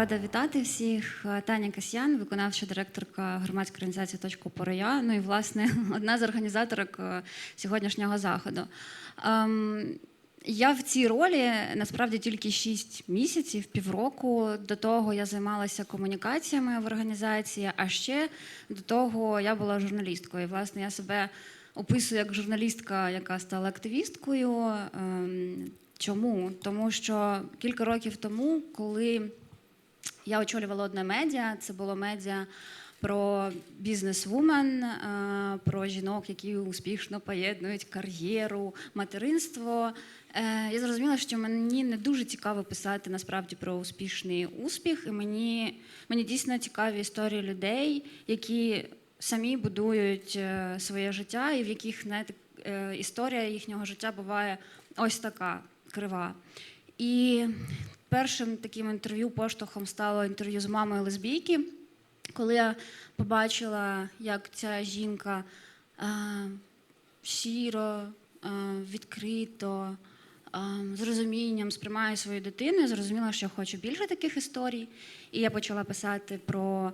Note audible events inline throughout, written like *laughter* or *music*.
Рада вітати всіх. Таня Касьян, виконавча директорка громадської організації Точка опори. Ну і власне *laughs* одна з організаторок е, сьогоднішнього заходу. Ем, Я в цій ролі насправді тільки 6 місяців, півроку. До того я займалася комунікаціями в організації, а ще до того я була журналісткою. Власне, я себе описую як журналістка, яка стала активісткою. Ем, Чому? Тому що кілька років тому, коли я очолювала одне медіа, це було медіа про бізнес-вумен, е, про жінок, які успішно поєднують кар'єру, материнство. Е, Я зрозуміла, що мені не дуже цікаво писати насправді про успішний успіх, і мені, мені дійсно цікаві історії людей, які самі будують е, своє життя, і в яких знаєте, історія їхнього життя буває ось така крива. І першим таким інтерв'ю поштовхом стало інтерв'ю з мамою лесбійки, коли я побачила, як ця жінка е, щиро, е, відкрито, е, з розумінням сприймає свою дитину, зрозуміла, що я хочу більше таких історій. І я почала писати про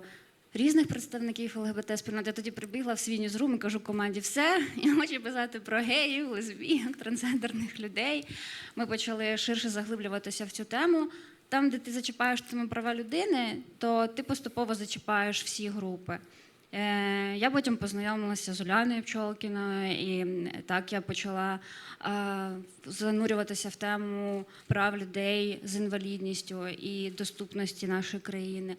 різних представників ЛГБТ спільноти. Я тоді прибігла в свій ньюзрум і кажу команді, все, я хочу писати про геїв, лесбійок, трансгендерних людей. Ми почали ширше заглиблюватися в цю тему. Там, де ти зачіпаєш тему права людини, то ти поступово зачіпаєш всі групи. Е, Я потім познайомилася з Уляною Пчолкіною, і так я почала е, занурюватися в тему прав людей з інвалідністю і доступності нашої країни.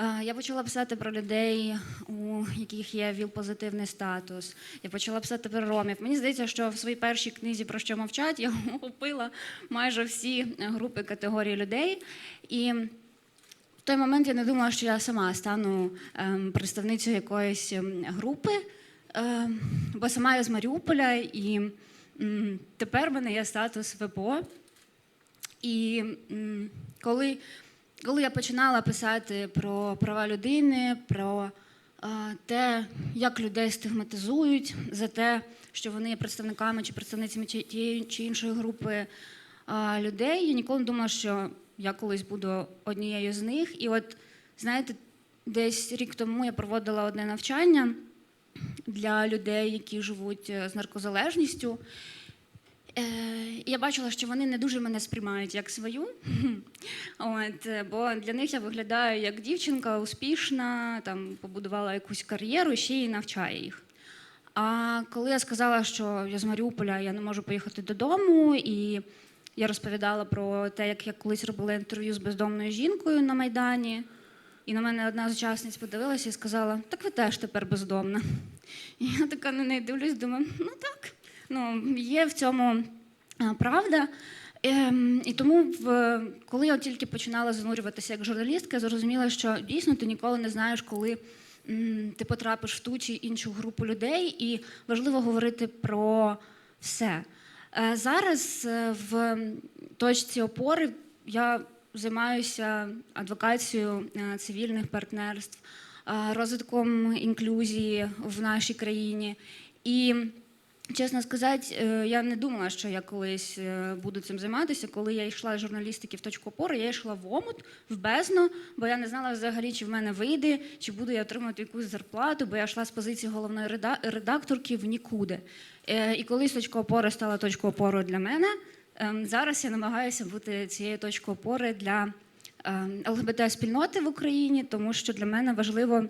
Е, Я почала писати про людей, у яких є ВІЛ-позитивний статус. Я почала писати про ромів. Мені здається, що в своїй першій книзі про що мовчать я *laughs* охопила майже всі групи категорії людей. І в той момент я не думала, що я сама стану ем, представницею якоїсь ем, групи, ем, бо сама я з Маріуполя, і тепер в мене є статус ВПО. І коли, коли я починала писати про права людини, про те, як людей стигматизують за те, що вони є представниками чи представницями тієї чи іншої групи людей, я ніколи не думала, що я колись буду однією з них. І от, знаєте, десь рік тому я проводила одне навчання для людей, які живуть е, з наркозалежністю. Е, Я бачила, що вони не дуже мене сприймають як свою. *laughs* От, е, бо для них я виглядаю як дівчинка, успішна, там побудувала якусь кар'єру, ще й навчає їх. А коли я сказала, що я з Маріуполя, я не можу поїхати додому, і я розповідала про те, як я колись робила інтерв'ю з бездомною жінкою на Майдані. І на мене одна з учасниць подивилася і сказала: так ви теж тепер бездомна. *laughs* І я така на неї дивлюсь, думаю, ну так, ну, є в цьому правда. Ем, і тому, в, коли я тільки починала занурюватися як журналістка, я зрозуміла, що дійсно ти ніколи не знаєш, коли ти потрапиш в ту чи іншу групу людей, і важливо говорити про все. Е, Зараз е, в точці опори я займаюся адвокацією е, цивільних партнерств, е, розвитком інклюзії в нашій країні. І чесно сказати, е, я не думала, що я колись е, буду цим займатися. Коли я йшла з журналістики в точку опори, я йшла в омут, в бездну, бо я не знала взагалі, чи в мене вийде, чи буду я отримати якусь зарплату, бо я йшла з позиції головної реда- редакторки в нікуди. Е, І колись точка опори стала точкою опори для мене. Ем, Зараз я намагаюся бути цією точкою опори для ем, ЛГБТ-спільноти в Україні, тому що для мене важливо,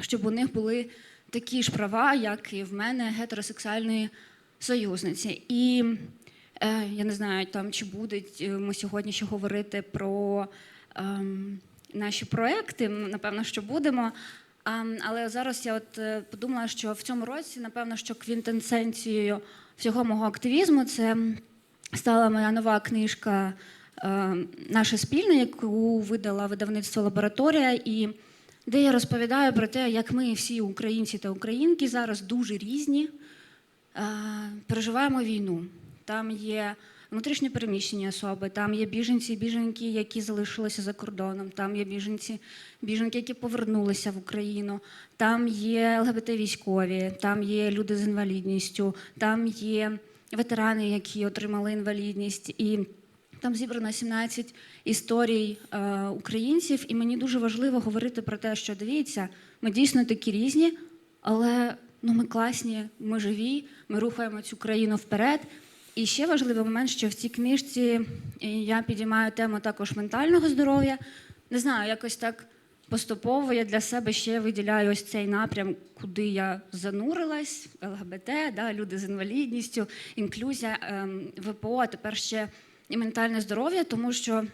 щоб у них були такі ж права, як і в мене гетеросексуальної союзниці. І е, я не знаю, там чи будуть е, ми сьогодні ще говорити про ем, наші проекти. Напевно, що будемо. А, але зараз я от е, подумала, що в цьому році, напевно, що квінтенсенцією всього мого активізму це стала моя нова книжка е, Наша спільна, яку видала видавництво лабораторія, і де я розповідаю про те, як ми всі українці та українки зараз дуже різні е, переживаємо війну. Там є внутрішньо переміщені особи, там є біженці, і біженки, які залишилися за кордоном, там є біженці, біженки, які повернулися в Україну, там є ЛГБТ-військові, там є люди з інвалідністю, там є ветерани, які отримали інвалідність. І Там зібрано 17 історій е, українців, і мені дуже важливо говорити про те, що дивіться, ми дійсно такі різні, але ну, ми класні, ми живі, ми рухаємо цю країну вперед. І ще важливий момент, що в цій книжці я підіймаю тему також ментального здоров'я. Не знаю, якось так поступово я для себе ще виділяю ось цей напрям, куди я занурилась, ЛГБТ, да, люди з інвалідністю, інклюзія, ем, ВПО, а тепер ще і ментальне здоров'я, тому що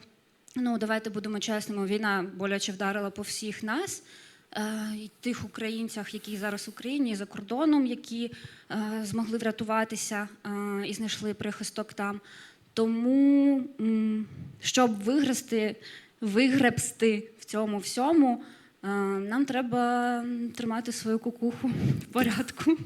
ну, давайте будемо чесними, війна боляче вдарила по всіх нас. е, І тих українцях, які зараз в Україні за кордоном, які е, змогли врятуватися е, і знайшли прихисток там. Тому, щоб виграсти, вигребсти в цьому всьому, нам треба тримати свою кукуху в порядку.